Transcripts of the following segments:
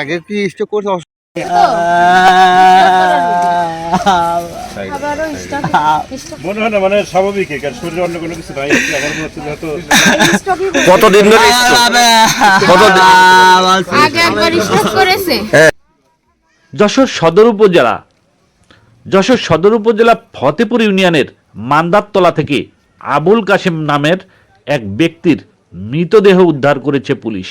আগে কি স্টক করছে। মনে হয় না মানে স্বাভাবিক শরীরে অন্য কোনো কিছু নাই আমার মনে হচ্ছে হয়তো কতদিন ধরে আগে একবার করেছে। যশোর সদর উপজেলা যশোর সদর উপজেলা ফতেপুর ইউনিয়নের মান্দারতলা থেকে আবুল কাশেম নামের এক ব্যক্তির মৃতদেহ উদ্ধার করেছে পুলিশ।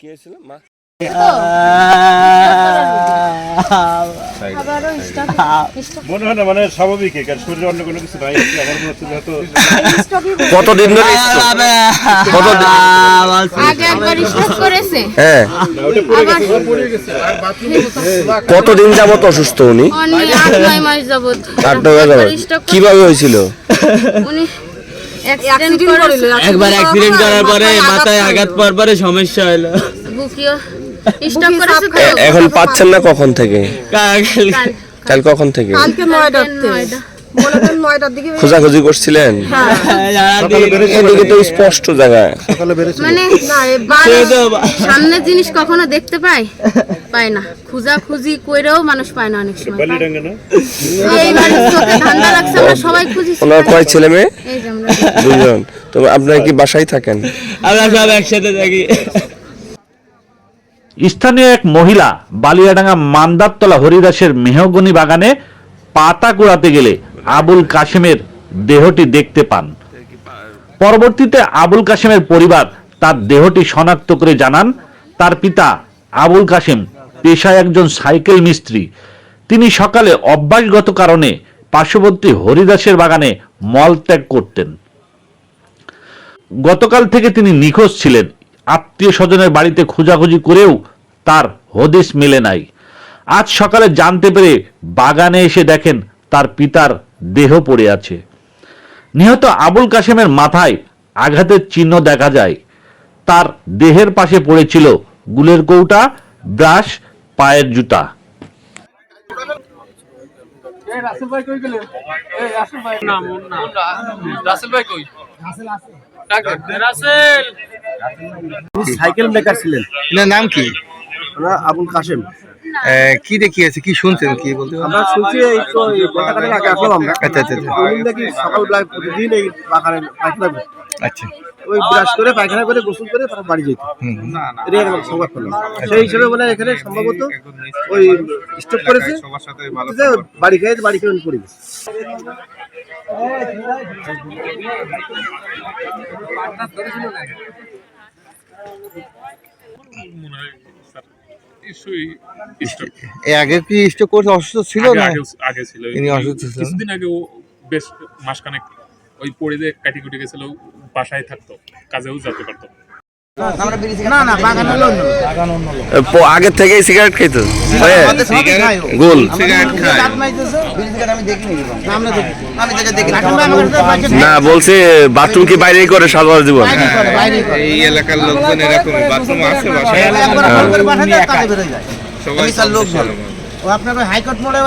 কে ছিল? স্টক মনে হয় না মানে স্বাভাবিক শরীরে অন্য কোনো কিছু নাই আমার মনে হচ্ছে হয়তো কতদিন ধরে কতদিন? আগে একবার স্টক করেছে। হ্যাঁ। আবার কতদিন যাবত অসুস্থ উনি? আট নয় মাস কীভাবে হয়েছিল? উনি একবার অ্যাক্সিডেন্ট করার পরে মাথায় আঘাত পাওয়ার পরে সমস্যা হলো। বুকিও এখন পাচ্ছেন না কখন থেকে? কাল কাল কখন থেকে? কালকে নয়টা। করেন নয়টার দিকে খোঁজাখুঁজি করছিলেন? এদিকে তো স্পষ্ট জায়গা। মানে মানুষ জিনিস কখনো দেখতে পায়? পায় না। খুঁজা খুঁজি কইরেও মানুষ পায় না অনেক সময়। সবাই খুঁজি ওনার কয় ছেলে মেয়ে? দুজন তো আপনারা কি বাসায় থাকেন? আমরা সব একসাথে থাকি। স্থানীয় এক মহিলা বালিয়াডাঙ্গা মান্দারতলা হরিদাসের মেহগনি বাগানে পাতা কুড়াতে গেলে আবুল কাশেমের দেহটি দেখতে পান। পরবর্তীতে আবুল কাশেমের পরিবার তার দেহটি শনাক্ত করে জানান, তার পিতা আবুল কাশেম পেশায় একজন সাইকেল মিস্ত্রি। তিনি সকালে অভ্যাসগত কারণে পার্শ্ববর্তী হরিদাসের বাগানে মলত্যাগ করতেন। গতকাল থেকে তিনি নিখোঁজ ছিলেন। আত্মীয় স্বজনের বাড়িতে খোঁজাখুঁজি করেও তার হদিস মেলে নাই। আজ সকালে জানতে পেরে বাগানে এসে দেখেন তার পিতার দেহ পড়ে আছে। নিহত আবুল কাশেমের মাথায় আঘাতের চিহ্ন দেখা যায়। তার দেহের পাশে পড়েছিল গুলের কৌটা ব্রাশ পায়ের জুতা। সাইকেল মেকার ছিলেন। এনার নাম কি? আবুল কাশেম। কি দেখিয়েছে কি শুনছেন? কি বলতে আমরা শুনছি এই তো এই ঘন্টাখানেক আগে আসলাম আমরা। আচ্ছা আচ্ছা আচ্ছা। উনি নাকি সকালবেলায় প্রতিদিন এই বাগানে পায়খানা আচ্ছা। ওই ব্রাশ করে পায়খানা করে গোসল করে তারপর বাড়ি যেত। এরকম সংবাদ পেলাম। সেই হিসেবে মানে এখানে সম্ভবত ওই স্টক করেছে। বাড়ি খেয়ে বাড়ি খেয়ে পড়ে গেছে এ আগে কি অসুস্থ ছিল না? আগে আগে ছিল। ইনি অসুস্থ ছিলেন? কিছুদিন আগে ও বেশ মাসখানেক ওই পড়ে যে কাটি কুটি গেছিল বাসায় থাকতো কাজেও যেতে পারতো আগের থেকেই সিগারেট খেত গোল। না বলছে বাথরুম কি বাইরেই করে সারা জীবন? এই এলাকার লোকজন এরকম বাথরুম আছে বাসায় সবাই লোক ও আপনার হাইকোর্ট মোড়ে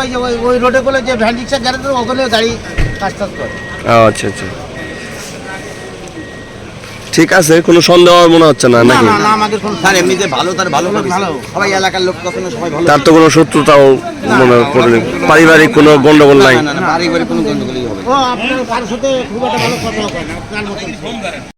ওই রোডে বলে যে ভ্যান রিক্সা গ্যারেজ ওখানে গাড়ি কাজ করে। আচ্ছা আচ্ছা। ঠিক আছে কোনো সন্দেহ আমার মনে হচ্ছে না নাকি? না আমাদের কোনো ভালো তার ভালো ভালো। সবাই এলাকার লোক কখনো সবাই ভালো তার তো কোনো শত্রুতাও মনে পড়ে পারিবারিক কোনো গন্ডগোল নাই? না না বাড়ি বাড়ি কোনো গন্ডগোলই হবে ও আপনার সাথে খুব একটা ভালো কথা না